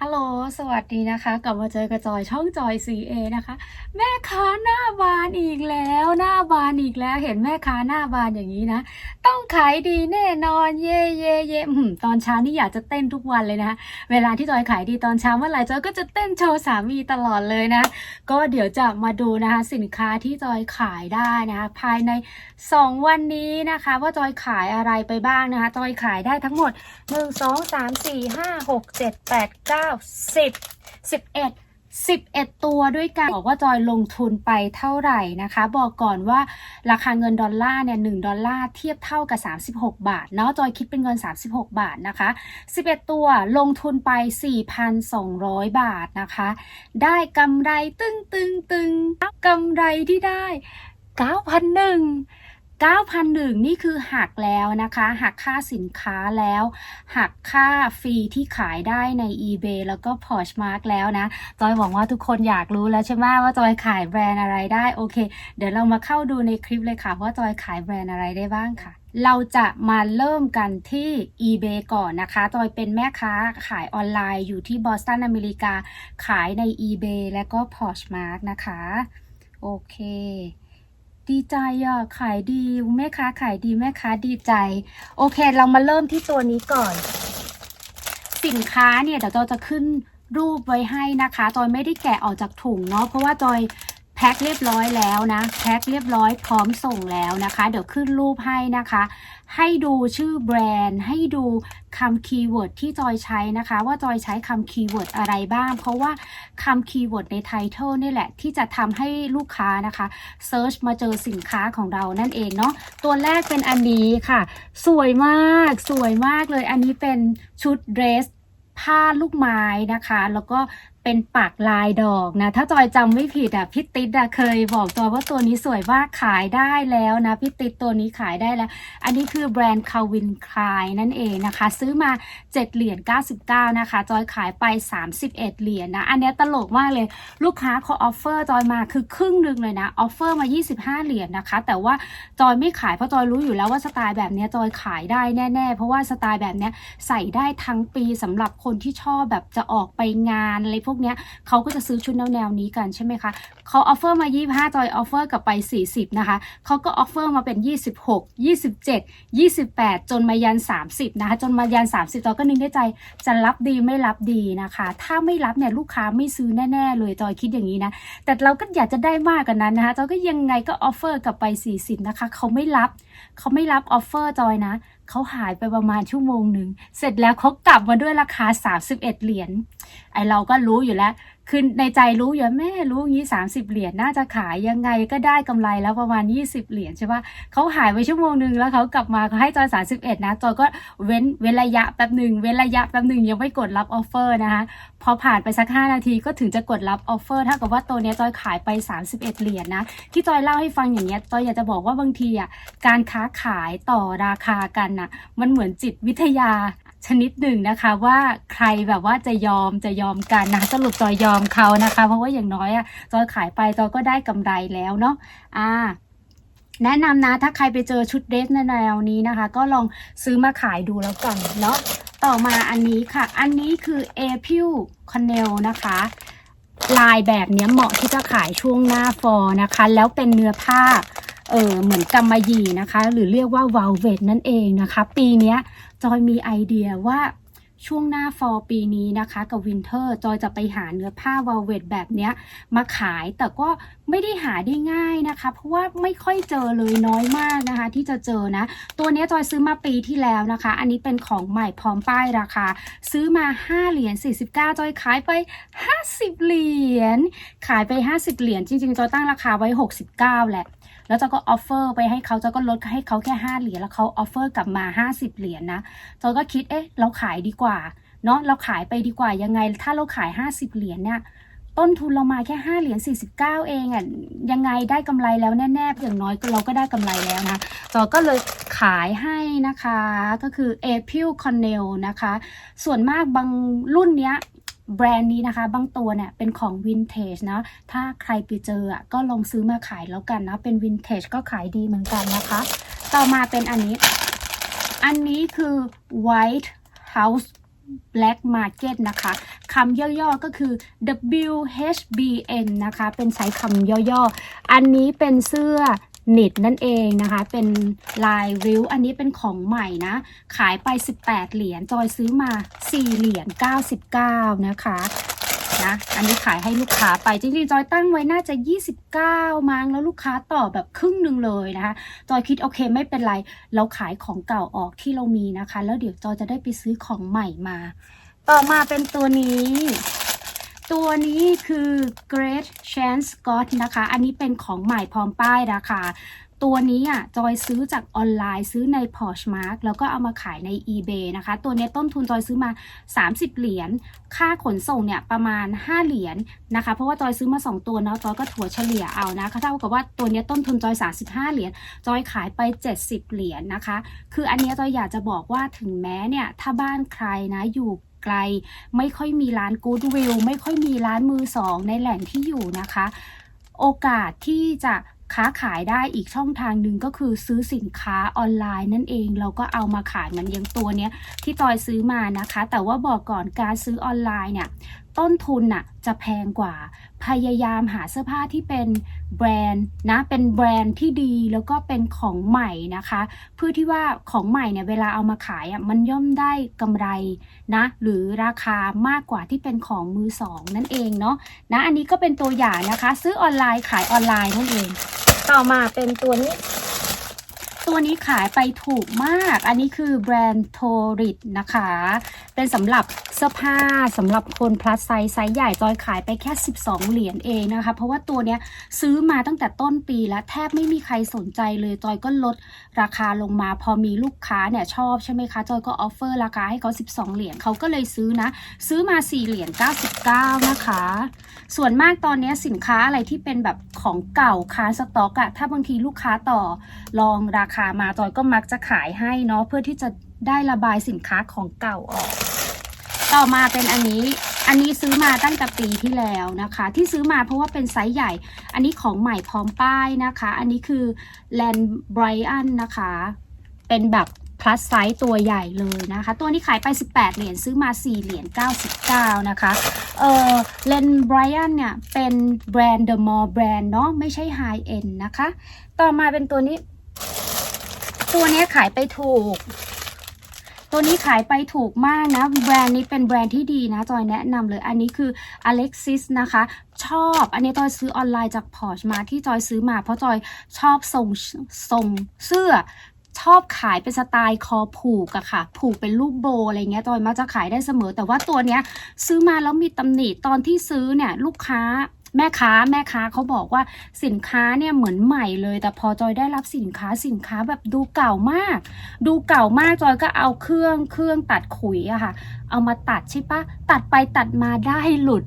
ฮัลโหล สวัสดีนะคะ กลับมาเจอกับจอยช่องจอย CA นะคะ แม่ค้าหน้าบานอีกแล้ว หน้าบานอีกแล้ว เห็นแม่ค้าหน้าบานอย่างนี้นะ ต้องขายดีแน่นอน เย่เย่เย่ตอนเช้านี่อยากจะเต้นทุกวันเลยนะเวลาที่จอยขายดีตอนเช้าเมื่อไหร่จอยก็จะเต้นโชว์สามีตลอดเลยนะ ก็เดี๋ยวจะมาดูนะคะ สินค้าที่จอยขายได้นะคะภายใน 2 วันนี้นะคะ ว่าจอยขายอะไรไปบ้างนะคะ จอยขายได้ทั้งหมดหนึ่งสองสามาสิบสิบเอ็ดสิบเอ็ดตัวด้วยกันบอกว่าจอยลงทุนไปเท่าไหร่นะคะ บอกก่อนว่าราคาเงินดอลลาร์เนี่ยหนึ่งดอลลาร์เทียบเท่ากับ 36 บาทเนาะจอยคิดเป็นเงิน 36 บาทนะคะ 11 ตัวลงทุนไป 4,200 บาทนะคะ ได้กำไรตึงตึงตึงกำไรที่ได้ 9,001 9,001 นี่คือหักแล้วนะคะ หักค่าสินค้าแล้ว หักค่าฟรีที่ขายได้ใน eBay แล้วก็ Poshmark แล้วนะ จอยหวังว่าทุกคนอยากรู้แล้วใช่ไหมว่าจอยขายแบรนด์อะไรได้ โอเค เดี๋ยวเรามาเข้าดูในคลิปเลยค่ะ ว่าจอยขายแบรนด์อะไรได้บ้างค่ะเราจะมาเริ่มกันที่ eBay ก่อนนะคะ จอยเป็นแม่ค้าขายออนไลน์อยู่ที่บอสตันอเมริกา ขายใน eBay และก็ Poshmark นะคะ โอเค ดีใจอะขายดีแม่ค้าขายดีแม่ค้าดีใจ โอเค เรามาเริ่มที่ตัวนี้ก่อน สินค้าเนี่ยเดี๋ยวจอยจะขึ้นรูปไว้ให้นะคะ จอยไม่ได้แกะออกจากถุงเนาะเพราะว่าจอย แพ็คเรียบร้อยแล้วนะ แพ็คเรียบร้อยพร้อมส่งแล้วนะคะ เดี๋ยวขึ้นรูปให้นะคะ ให้ดูชื่อแบรนด์ ให้ดูคำคีย์เวิร์ดที่จอยใช้นะคะ ว่าจอยใช้คำคีย์เวิร์ดอะไรบ้าง เพราะว่าคำคีย์เวิร์ดในไทเทลนี่แหละ ที่จะทำให้ลูกค้านะคะเซิร์ชมาเจอสินค้าของเรานั่นเองเนาะตัวแรกเป็นอันนี้ค่ะ สวยมากสวยมากเลยอันนี้เป็นชุดเดรสผ้าลูกไม้นะคะ แล้วก็ เป็นปักลายดอกนะ ถ้าจอยจำไม่ผิดอะพี่ติ๊ดอะเคยบอกจอยว่าตัวนี้สวยมากขายได้แล้วนะพี่ติ๊ดตัวนี้ขายได้แล้ว อันนี้คือแบรนด์คาวินคลายนั่นเองนะคะ ซื้อมา 7 เหรียญ99 นะคะ จอยขายไป 31 เหรียญนะ อันนี้ตลกมากเลยลูกค้าเขาออฟเฟอร์จอยมาคือครึ่งหนึ่งเลยนะออฟเฟอร์มา 25 เหรียญนะคะ แต่ว่าจอยไม่ขายเพราะจอยรู้อยู่แล้วว่าสไตล์แบบนี้จอยขายได้แน่ๆ เพราะว่าสไตล์แบบนี้ใส่ได้ทั้งปีสำหรับคนที่ชอบแบบจะออกไปงานอะไรพวกเนี้ยเขาก็จะซื้อชุดแนวๆนี้กันใช่ไหมคะเขาออฟเฟอร์มา 25 จอยออฟเฟอร์กลับไป 40 นะคะเขาก็ออฟเฟอร์มาเป็น 26 27 28 จนมายัน 30 นะคะ จนมายัน 30จอยก็นึกในใจจะรับดีไม่รับดีนะคะ ถ้าไม่รับเนี่ยลูกค้าไม่ซื้อแน่ ๆ เลยจอยคิดอย่างนี้นะ แต่เราก็อยากจะได้มากกว่านั้นนะคะจอยก็ยังไงก็ออฟเฟอร์กลับไป 40 นะคะเขาไม่รับเขาไม่รับออฟเฟอร์จอยนะเขาหายไปประมาณชั่วโมงหนึ่ง เสร็จแล้วเขากลับมาด้วยราคา 31 เหรียญ ไอเราก็รู้อยู่แล้ว คือในใจรู้อยู่แม่รู้อย่างนี้ 30 เหรียญน่าจะขายยังไงก็ได้กำไรแล้วประมาณ 20 เหรียญใช่ปะเขาหายไปชั่วโมงหนึ่งแล้วเขากลับมาเขาให้จอย31 นะจอยก็เว้นเว้นระยะแป๊บหนึ่งเว้นระยะแป๊บหนึ่งยังไม่กดรับออฟเฟอร์นะคะพอผ่านไปสัก 5 นาทีก็ถึงจะกดรับออฟเฟอร์เท่ากับว่าตัวเนี้ยจอยขายไป 31 เหรียญนะที่จอยเล่าให้ฟังอย่างเงี้ยจอยอยากจะบอกว่าบางทีอะการค้าขายต่อราคากันน่ะมันเหมือนจิตวิทยา ชนิดหนึ่งนะคะว่าใครแบบว่าจะยอมจะยอมกันนะสรุปจอยยอมเขานะคะ เพราะว่าอย่างน้อยอะจอยขายไปจอยก็ได้กำไรแล้วเนาะอ่าแนะนำนะถ้าใครไปเจอชุดเดรสในแนวนี้นะคะ ก็ลองซื้อมาขายดูแล้วกันเนาะต่อมาอันนี้ค่ะ อันนี้คือ a p i l c o n e l นะคะ ลายแบบเนี้ยเหมาะที่จะขายช่วงหน้าฟอนะคะ แล้วเป็นเนื้อผ้าเออเหมือนกำมะหยี่นะคะ หรือเรียกว่าวาลเวตนั่นเองนะคะ ปีเนี้ย จอยมีไอเดียว่าช่วงหน้าฟอปีนี้นะคะกับวินเทอร์จอยจะไปหาเนื้อผ้าวาลเวตแบบเนี้ยมาขายแต่ก็ไม่ได้หาได้ง่ายนะคะ เพราะว่าไม่ค่อยเจอเลยน้อยมากนะคะ ที่จะเจอนะ ตัวนี้จอยซื้อมาปีที่แล้วนะคะ อันนี้เป็นของใหม่พร้อมป้ายราคา ซื้อมา 5 เหรียญ49 จอยขายไป 50 เหรียญขายไป 50 เหรียญจริงๆ จอยตั้งราคาไว้ 69 แหละ แล้วเจ้าก็ออฟเฟอร์ไปให้เขาเจ้าก็ลดให้เขาแค่5เหรียญแล้วเขาออฟเฟอร์กลับมา 50 เหรียญนะเจ้าก็คิดเอ๊ะเราขายดีกว่าเนาะเราขายไปดีกว่ายังไง ถ้าเราขาย 50 เหรียญเนี่ยต้นทุนเรามาแค่5เหรียญ49 เองอะ่ะยังไงได้กำไรแล้วแน่ๆอย่างน้อยเราก็ได้กำไรแล้วนะจอก็เลยขายให้นะคะก็คือ a p i l c o n n e l นะคะ ส่วนมากบางรุ่นเนี้ย แบรนด์นี้นะคะ บางตัวเนี่ยเป็นของวินเทจนะ ถ้าใครไปเจออะก็ลองซื้อมาขายแล้วกันนะ เป็นวินเทจก็ขายดีเหมือนกันนะคะ ต่อมาเป็นอันนี้ อันนี้คือ White House Black Market นะคะคำย่อๆก็คือ WHBN นะคะ เป็นใช้คำย่อๆ อันนี้เป็นเสื้อ นิดนั่นเองนะคะ เป็นลายริ้ว อันนี้เป็นของใหม่นะ ขายไป 18 เหรียญจอยซื้อมา 4 เหรียญ99 นะคะนะอันนี้ขายให้ลูกค้าไปจริงๆจอยตั้งไว้น่าจะ 29 มั้งแล้วลูกค้าต่อแบบครึ่งหนึ่งเลยนะคะ จอยคิดโอเคไม่เป็นไร เราขายของเก่าออกที่เรามีนะคะ แล้วเดี๋ยวจอยจะได้ไปซื้อของใหม่มา ต่อมาเป็นตัวนี้ ตัวนี้คือ Great Chance Scott นะคะ อันนี้เป็นของใหม่พร้อมป้ายราคา ตัวนี้อะจอยซื้อจากออนไลน์ซื้อใน Poshmark แล้วก็เอามาขายใน eBay นะคะ ตัวนี้ต้นทุนจอยซื้อมา 30 เหรียญ ค่าขนส่งเนี่ยประมาณ 5 เหรียญนะคะ เพราะว่าจอยซื้อมา 2 ตัวเนาะ จอยก็ถัวเฉลี่ยเอานะคะเท่ากับว่าตัวนี้ต้นทุนจอย 35 เหรียญ จอยขายไป 70 เหรียญนะคะ คืออันนี้จอยอยากจะบอกว่าถึงแม้เนี่ยถ้าบ้านใครนะอยู่ ไกล ไม่ค่อยมีร้าน Goodwill ไม่ค่อยมีร้านมือสองในแหล่งที่อยู่นะคะ โอกาสที่จะค้าขายได้อีกช่องทางหนึ่งก็คือซื้อสินค้าออนไลน์นั่นเองเราก็เอามาขายเหมันอยังตัวเนี้ยที่ตอยซื้อมานะคะ แต่ว่าบอกก่อนการซื้อออนไลน์เนี่ย ต้นทุนน่ะจะแพงกว่า พยายามหาเสื้อผ้าที่เป็นแบรนด์นะ เป็นแบรนด์ที่ดีแล้วก็เป็นของใหม่นะคะ เพื่อที่ว่าของใหม่เนี่ยเวลาเอามาขายอะมันย่อมได้กำไรนะ หรือราคามากกว่าที่เป็นของมือสองนั่นเองเนาะนะ อันนี้ก็เป็นตัวอย่างนะคะ ซื้อออนไลน์ขายออนไลน์นั่นเอง ต่อมาเป็นตัวนี้ ตัวนี้ขายไปถูกมาก อันนี้คือแบรนด์โทริดนะคะ เป็นสำหรับเสื้อผ้าสำหรับคน plus size ไซส์ใหญ่จอยขายไปแค่ 12 เหรียญเองนะคะ เพราะว่าตัวเนี้ยซื้อมาตั้งแต่ต้นปีแล้วแทบไม่มีใครสนใจเลยจอยก็ลดราคาลงมา พอมีลูกค้าเนี่ยชอบใช่ไหมคะจอยก็ออฟเฟอร์ราคาให้เขา 12 เหรียญเขาก็เลยซื้อนะ ซื้อมา 4 เหรียญ99 นะคะ ส่วนมากตอนนี้สินค้าอะไรที่เป็นแบบของเก่าค้าสต็อกอะถ้าบางทีลูกค้าต่อรองราคามาจอยก็มักจะขายให้เนาะเพื่อที่จะได้ระบายสินค้าของเก่าออก ต่อมาเป็นอันนี้อันนี้ซื้อมาตั้งแต่ปีที่แล้วนะคะ ที่ซื้อมาเพราะว่าเป็นไซส์ใหญ่ อันนี้ของใหม่พร้อมป้ายนะคะ อันนี้คือ Land Brian นะคะ เป็นแบบ plus size ตัวใหญ่เลยนะคะ ตัวนี้ขายไป 18 เหรียญซื้อมา 4 เหรียญ99 นะคะ เออ Land Brian เนี่ย เป็นแบรนด์ The Mall แบรนด์เนาะไม่ใช่ High End นะคะ ต่อมาเป็นตัวนี้ ตัวนี้ขายไปถูก ตัวนี้ขายไปถูกมากนะ แบรนด์นี้เป็นแบรนด์ที่ดีนะ จอยแนะนำเลย อันนี้คือ Alexis นะคะ ชอบ อันนี้จอยซื้อออนไลน์จากพอชมาที่จอยซื้อมา เพราะจอยชอบทรงทรงเสื้อชอบขายเป็นสไตล์คอผูกอะค่ะ ผูกเป็นรูปโบอะไรเงี้ยจอยมักจะขายได้เสมอ แต่ว่าตัวเนี้ยซื้อมาแล้วมีตำหนิตอนที่ซื้อเนี่ยลูกค้า แม่ค้าแม่ค้าเขาบอกว่าสินค้าเนี่ยเหมือนใหม่เลย แต่พอจอยได้รับสินค้าสินค้าแบบดูเก่ามาก ดูเก่ามากจอยก็เอาเครื่องเครื่องตัดขุยอะค่ะ เอามาตัดใช่ปะตัดไปตัดมาได้หลุด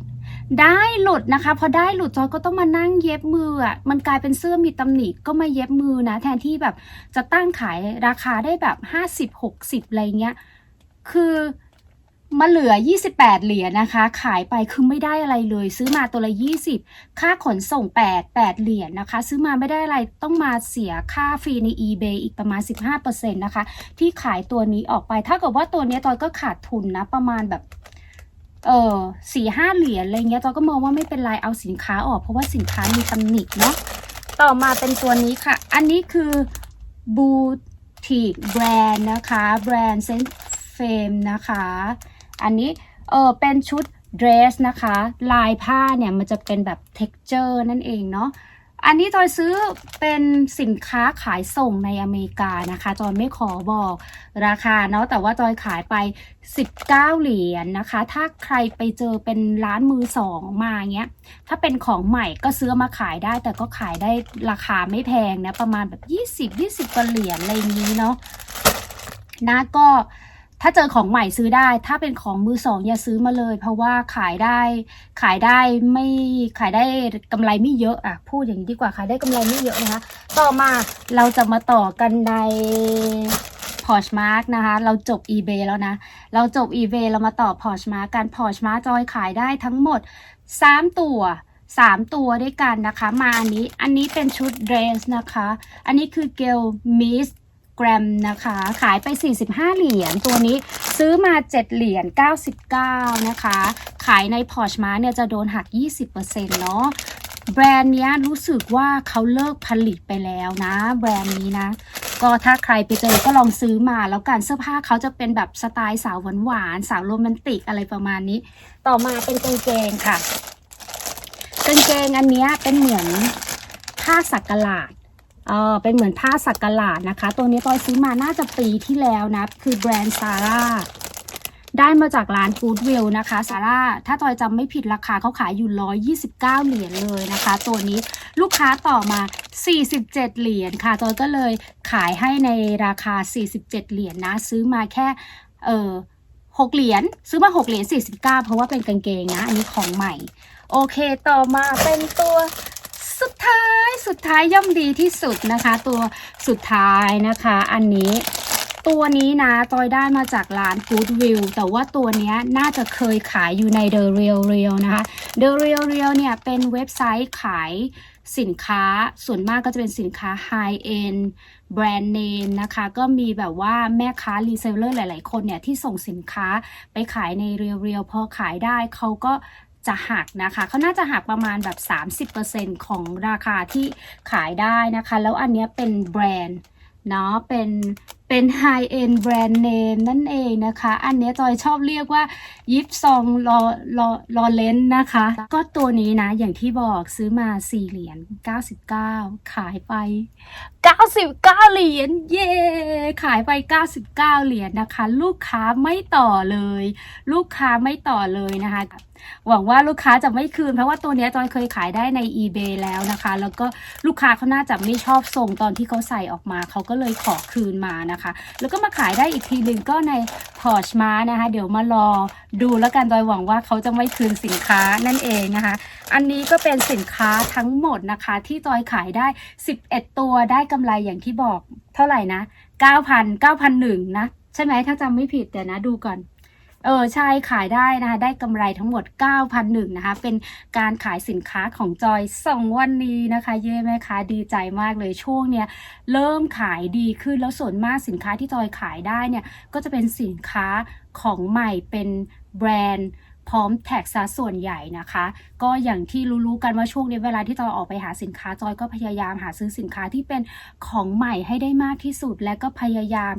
ได้หลุดนะคะ พอได้หลุดจอยก็ต้องมานั่งเย็บมืออะมันกลายเป็นเสื้อมีตำหนิก็มาเย็บมือนะ แทนที่แบบจะตั้งขายราคาได้แบบห้าสิบหกสิบอะไรเงี้ย คือ มาเหลือ 28 เหรียญนะคะ ขายไปคือไม่ได้อะไรเลย ซื้อมาตัวละ 20 ค่าขนส่ง 8 8 เหรียญนะคะ ซื้อมาไม่ได้อะไรต้องมาเสียค่าฟรีใน eBay อีกประมาณ 15%นะคะ ที่ขายตัวนี้ออกไป ถ้าเกิดว่าตัวนี้ยจอยก็ขาดทุนนะ ประมาณแบบเออสี่ห้าเหรียญอะไรเงี้ยจอยก็มองว่าไม่เป็นไรเอาสินค้าออก เพราะว่าสินค้ามีตำหนิเนาะต่อมาเป็นตัวนี้ค่ะ อันนี้คือบูติกแบรนด์นะคะ แบรนด์เซน เฟมนะคะ อันนี้เออเป็นชุดเดรสนะคะ ลายผ้าเนี่ยมันจะเป็นแบบ texture นั่นเองเนาะอันนี้จอยซื้อเป็นสินค้าขายส่งในอเมริกานะคะจอยไม่ขอบอกราคาเนาะแต่ว่าจอยขายไป 19 เหรียญนะคะ ถ้าใครไปเจอเป็นร้านมือสองมาเงี้ยถ้าเป็นของใหม่ก็ซื้อมาขายได้ แต่ก็ขายได้ราคาไม่แพงนะประมาณแบบ 20 20กว่าเหรียญอะไรอย่างนี้เนาะนะก็ ถ้าเจอของใหม่ซื้อได้ ถ้าเป็นของมือสองอย่าซื้อมาเลย เพราะว่าขายได้ขายได้ไม่ขายได้กำไรไม่เยอะอะพูดอย่างนี้ดีกว่าขายได้กำไรไม่เยอะนะคะ ต่อมาเราจะมาต่อกันใน Poshmark นะคะ เราจบ eBay แล้วนะ เราจบ eBay เรามาต่อ Poshmark กัน Poshmark จอยขายได้ทั้งหมด 3 ตัว 3 ตัวด้วยกันนะคะ มาอันนี้ อันนี้เป็นชุดเดรสนะคะ อันนี้คือเกลมิส กรัมนะคะ ขายไป 45 เหรียญตัวนี้ซื้อมา 7 เหรียญ99 นะคะ ขายในพอร์ชมาเนี่ยจะโดนหัก 20%เนาะแบรนด์เนี้ยรู้สึกว่าเขาเลิกผลิตไปแล้วนะ แบรนด์นี้นะ ก็ถ้าใครไปเจอก็ลองซื้อมาแล้วกันเสื้อผ้าเขาจะเป็นแบบสไตล์สาวหวานๆสาวโรแมนติกอะไรประมาณนี้ ต่อมาเป็นกางเกงค่ะกางเกงอันเนี้ยเป็นเหมือนผ้าสักกะหลาด เออเป็นเหมือนผ้าสักกะหลาดนะคะ ตัวนี้ตอยซื้อมาน่าจะปีที่แล้วนะ คือแบรนด์ซาร่าได้มาจากร้าน Goodwill นะคะซาร่าถ้าตอยจำไม่ผิดราคาเขาขายอยู่ 129 เหรียญเลยนะคะ ตัวนี้ลูกค้าต่อมา 47 เหรียญค่ะตอยก็เลยขายให้ในราคา 47 เหรียญนะซื้อมาแค่เออ6เหรียญซื้อมา6เหรียญ49 เพราะว่าเป็นกางเกงนะ อันนี้ของใหม่ โอเคต่อมาเป็นตัว สุดท้ายสุดท้ายย่อมดีที่สุดนะคะ ตัวสุดท้ายนะคะ อันนี้ตัวนี้นะจอยได้มาจากร้าน Goodwill แต่ว่าตัวนี้น่าจะเคยขายอยู่ใน The Real Real นะคะ The Real Real เนี่ยเป็นเว็บไซต์ขายสินค้าส่วนมากก็จะเป็นสินค้า High End แบรนด์เนมนะคะ ก็มีแบบว่าแม่ค้ารีเซลเลอร์หลาย ๆ คนเนี่ย ที่ส่งสินค้าไปขายใน Real Real พอขายได้เขาก็ จะหักนะคะเขาน่าจะหักประมาณแบบ 30%ของราคาที่ขายได้นะคะ แล้วอันนี้เป็นแบรนด์เนาะเป็นเป็น High End Brand Name นั่นเองนะคะ อันนี้จอยชอบเรียกว่ายิปซองลอลอลอเลนนะคะ ก็ตัวนี้นะ อย่างที่บอกซื้อมา 4 เหรียญ 99 ขายไป 99 เหรียญ เย้ขายไป 99 เหรียญนะคะ ลูกค้าไม่ต่อเลย ลูกค้าไม่ต่อเลยนะคะ หวังว่าลูกค้าจะไม่คืน เพราะว่าตัวนี้ยจอยเคยขายได้ใน eBay แล้วนะคะ แล้วก็ลูกค้าเขาน่าจะไม่ชอบส่งตอนที่เขาใส่ออกมาเขาก็เลยขอคืนมานะคะ แล้วก็มาขายได้อีกทีหนึ่งก็ในพอร์ชมานะคะ เดี๋ยวมารอดูแล้วกันจอยหวังว่าเขาจะไม่คืนสินค้านั่นเองนะคะ อันนี้ก็เป็นสินค้าทั้งหมดนะคะ ที่จอยขายได้ 11 ตัวได้กำไรอย่างที่บอกเท่าไหร่นะ9,000 9,001นะใช่ไหมถ้าจำไม่ผิดเดี๋ยวนะดูก่อน เออใช่ขายได้นะคะ ได้กำไรทั้งหมด 9,001นะคะ เป็นการขายสินค้าของจอยสองวันนี้นะคะ เย้แม่ค้าดีใจมากเลยช่วงเนี้ยเริ่มขายดีขึ้นแล้วส่วนมากสินค้าที่จอยขายได้เนี่ย ก็จะเป็นสินค้าของใหม่เป็นแบรนด์พร้อมแท็กซะส่วนใหญ่นะคะ ก็อย่างที่รู้ๆกันว่าช่วงนี้เวลาที่จอยออกไปหาสินค้าจอยก็พยายามหาซื้อสินค้าที่เป็นของใหม่ให้ได้มากที่สุด และก็พยายาม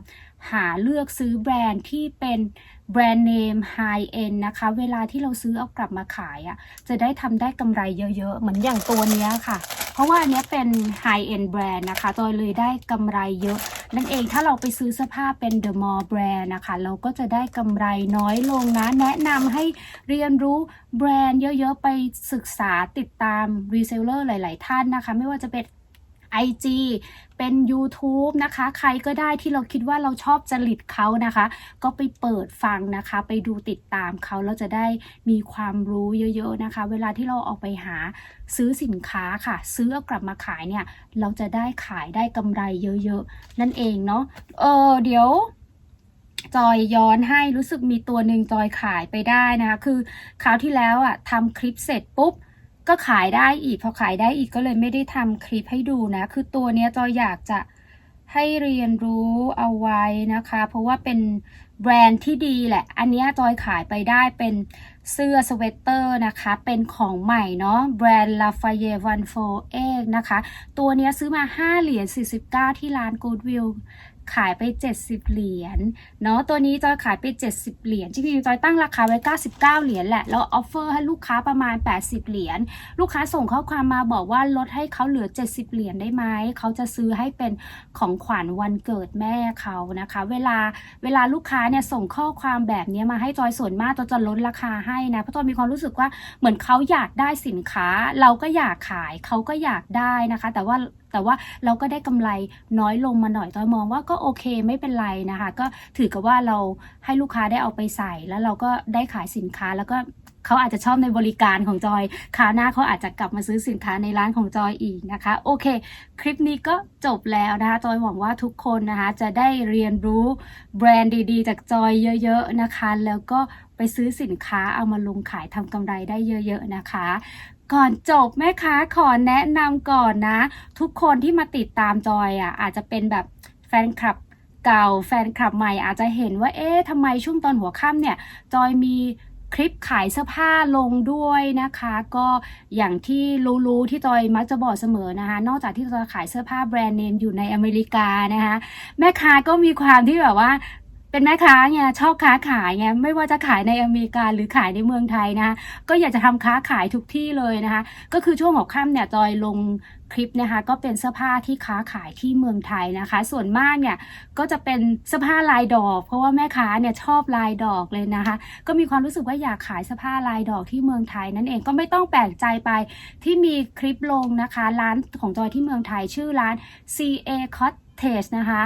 หาเลือกซื้อแบรนด์ที่เป็น แบรนด์เนม High End นะคะ เวลาที่เราซื้อเอากลับมาขายอะ่ะ จะได้ทำได้กำไรเยอะๆ เหมือนอย่างตัวเนี้ยค่ะ เพราะว่าอันนี้เป็น High End แบรนด์นะคะจอยเลยได้กำไรเยอะ นั่นเองถ้าเราไปซื้อเสื้อผ้าเป็น The Mall Brand นะคะ เราก็จะได้กำไรน้อยลงนะ แนะนำให้เรียนรู้แบรนด์เยอะๆ ไปศึกษาติดตามรีเซลเลอร์หลาย ๆ ท่านนะคะ ไม่ว่าจะเป็น IG เป็น YouTube นะคะ ใครก็ได้ที่เราคิดว่าเราชอบจริตเขานะคะ ก็ไปเปิดฟังนะคะ ไปดูติดตามเขาแล้วจะได้มีความรู้เยอะๆนะคะ เวลาที่เราออกไปหาซื้อสินค้าค่ะ ซื้อเอากลับมาขายเนี่ย เราจะได้ขายได้กำไรเยอะๆ นั่นเองเนาะเออเดี๋ยวจอยย้อนให้รู้สึกมีตัวหนึ่งจอยขายไปได้นะคะ คือคราวที่แล้วอะทำคลิปเสร็จปุ๊บ ก็ขายได้อีก พอขายได้อีกก็เลยไม่ได้ทำคลิปให้ดูนะ คือตัวเนี้ยจอยอยากจะให้เรียนรู้เอาไว้นะคะ เพราะว่าเป็นแบรนด์ที่ดีแหละ อันนี้จอยขายไปได้เป็นเสื้อสเวตเตอร์นะคะ เป็นของใหม่เนาะ แบรนด์ Lafayette One For e นะคะ ตัวนี้ซื้อมา 5 เหรียญ 49 ที่ร้าน Goodwill ขายไป 70 เหรียญเนาะตัวนี้จอยขายไป 70 เหรียญจริงๆจอยตั้งราคาไว้ 99 เหรียญแหละแล้วออฟเฟอร์ให้ลูกค้าประมาณ 80 เหรียญลูกค้าส่งข้อความมาบอกว่าลดให้เขาเหลือ 70 เหรียญได้ไหมเขาจะซื้อให้เป็นของขวัญวันเกิดแม่เขานะคะ เวลาเวลาลูกค้าเนี่ยส่งข้อความแบบนี้มาให้จอยส่วนมากจอยจะลดราคาให้นะเพราะจอยมีความรู้สึกว่าเหมือนเขาอยากได้สินค้า เราก็อยากขายเขาก็อยากได้นะคะ แต่ว่า แต่ว่าเราก็ได้กำไรน้อยลงมาหน่อยจอยมองว่าก็โอเคไม่เป็นไรนะคะ ก็ถือกับว่าเราให้ลูกค้าได้เอาไปใส่ แล้วเราก็ได้ขายสินค้าแล้วก็เขาอาจจะชอบในบริการของจอยคาหน้าเขาอาจจะกลับมาซื้อสินค้าในร้านของจอยอีกนะคะ โอเค คลิปนี้ก็จบแล้วนะคะ จอยหวังว่าทุกคนนะคะ จะได้เรียนรู้แบรนด์ดีๆ จากจอยเยอะ ๆนะคะ แล้วก็ไปซื้อสินค้าเอามาลงขายทำกำไรได้เยอะ ๆนะคะ ก่อนจบแม่ค้าขอแนะนำก่อนนะ ทุกคนที่มาติดตามจอยอะอาจจะเป็นแบบแฟนคลับเก่าแฟนคลับใหม่อาจจะเห็นว่าเอ๊ะทำไมช่วงตอนหัวค่ำเนี่ย จอยมีคลิปขายเสื้อผ้าลงด้วยนะคะ ก็อย่างที่รู้ๆที่จอยมักจะบอกเสมอนะคะ นอกจากที่จอยขายเสื้อผ้าแบรนด์เนมอยู่ในอเมริกานะคะ แม่ค้าก็มีความที่แบบว่า เป็นแม่ค้าไงชอบค้าขายไงไม่ว่าจะขายในอเมริกาหรือขายในเมืองไทยนะคะก็อยากจะทำค้าขายทุกที่เลยนะคะ ก็คือช่วงหัวค่ำเนี่ยจอยลงคลิปนะคะก็เป็นเสื้อผ้าที่ค้าขายที่เมืองไทยนะคะ ส่วนมากเนี่ยก็จะเป็นเสื้อผ้าลายดอก เพราะว่าแม่ค้าเนี่ยชอบลายดอกเลยนะคะ ก็มีความรู้สึกว่าอยากขายเสื้อผ้าลายดอกที่เมืองไทย นั่นเองก็ไม่ต้องแปลกใจไปที่มีคลิปลงนะคะ ร้านของจอยที่เมืองไทยชื่อร้าน CA Cottage นะคะ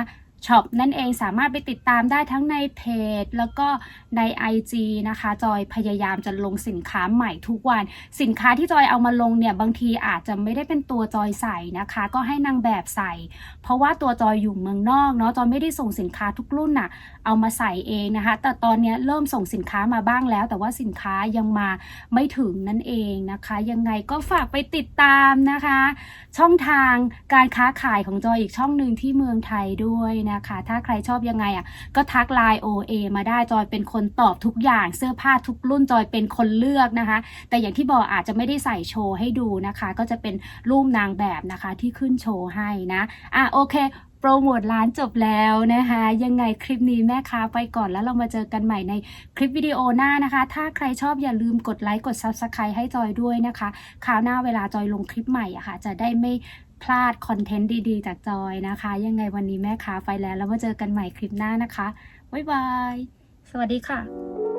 ช็อปนั่นเองสามารถไปติดตามได้ทั้งในเพจ แล้วก็ใน IG นะคะ จอยพยายามจะลงสินค้าใหม่ทุกวัน สินค้าที่จอยเอามาลงเนี่ยบางทีอาจจะไม่ได้เป็นตัวจอยใส่นะคะ ก็ให้นางแบบใส่ เพราะว่าตัวจอยอยู่เมืองนอกเนาะจอยไม่ได้ส่งสินค้าทุกรุ่นน่ะเอามาใส่เองนะคะ แต่ตอนนี้เริ่มส่งสินค้ามาบ้างแล้ว แต่ว่าสินค้ายังมาไม่ถึงนั่นเองนะคะ ยังไงก็ฝากไปติดตามนะคะ ช่องทางการค้าขายของจอยอีกช่องหนึ่งที่เมืองไทยด้วยนะคะถ้าใครชอบยังไงอะก็ทักไลน์ OA มาได้จอยเป็นคนตอบทุกอย่าง เสื้อผ้าทุกรุ่นจอยเป็นคนเลือกนะคะ แต่อย่างที่บอกอาจจะไม่ได้ใส่โชว์ให้ดูนะคะ ก็จะเป็นรูปนางแบบนะคะที่ขึ้นโชว์ให้นะอะโอเคโปรโมทร้านจบแล้วนะคะ ยังไงคลิปนี้แม่ค้าไปก่อนแล้วเรามาเจอกันใหม่ในคลิปวิดีโอหน้านะคะ ถ้าใครชอบอย่าลืมกดไลค์กด Subscribe ให้จอยด้วยนะคะ คราวหน้าเวลาจอยลงคลิปใหม่อะค่ะ จะได้ไม่ พลาดคอนเทนต์ดีๆ จากจอยนะคะ ยังไงวันนี้แม่ค้าไปแล้ว แล้วมาเจอกันใหม่คลิปหน้านะคะ บ๊ายบาย สวัสดีค่ะ